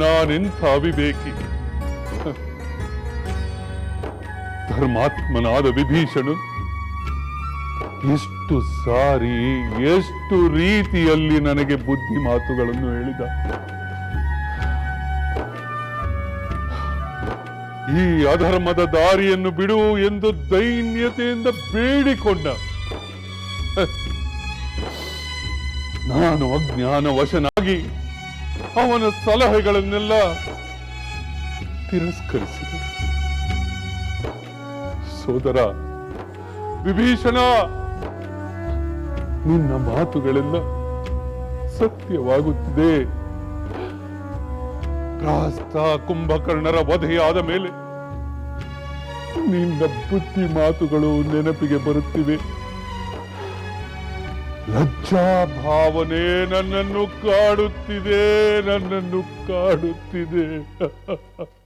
ನಾನೆಂಥ ಅವಿವೇಕಿ ಧರ್ಮಾತ್ಮನಾದ ವಿಭೀಷಣು ಎಷ್ಟು ಸಾರಿ, ಎಷ್ಟು ರೀತಿಯಲ್ಲಿ ನನಗೆ ಬುದ್ಧಿ ಮಾತುಗಳನ್ನು ಹೇಳಿದ. ಈ ಅಧರ್ಮದ ದಾರಿಯನ್ನು ಬಿಡು ಎಂದು ದೈನ್ಯತೆಯಿಂದ ಬೇಡಿಕೊಂಡ. ನಾನು ಅಜ್ಞಾನ ವಶನಾಗಿ ಅವನ ಸಲಹೆಗಳನ್ನೆಲ್ಲ ತಿರಸ್ಕರಿಸಿದೆ. ಸೋದರ, ವಿಭೀಷಣ, ನಿನ್ನ ಮಾತುಗಳೆಲ್ಲ ಸತ್ಯವಾಗುತ್ತಿದೆ. ಪ್ರಾಸ್ತ ಕುಂಭಕರ್ಣರ ವಧೆಯಾದ ಮೇಲೆ ನಿನ್ನ ಬುದ್ಧಿ ಮಾತುಗಳು ನೆನಪಿಗೆ ಬರುತ್ತಿವೆ. ಲಜ್ಜಾ ಭಾವನೆ ನನ್ನನ್ನು ಕಾಡುತ್ತಿದೆ ನನ್ನನ್ನು ಕಾಡುತ್ತಿದೆ.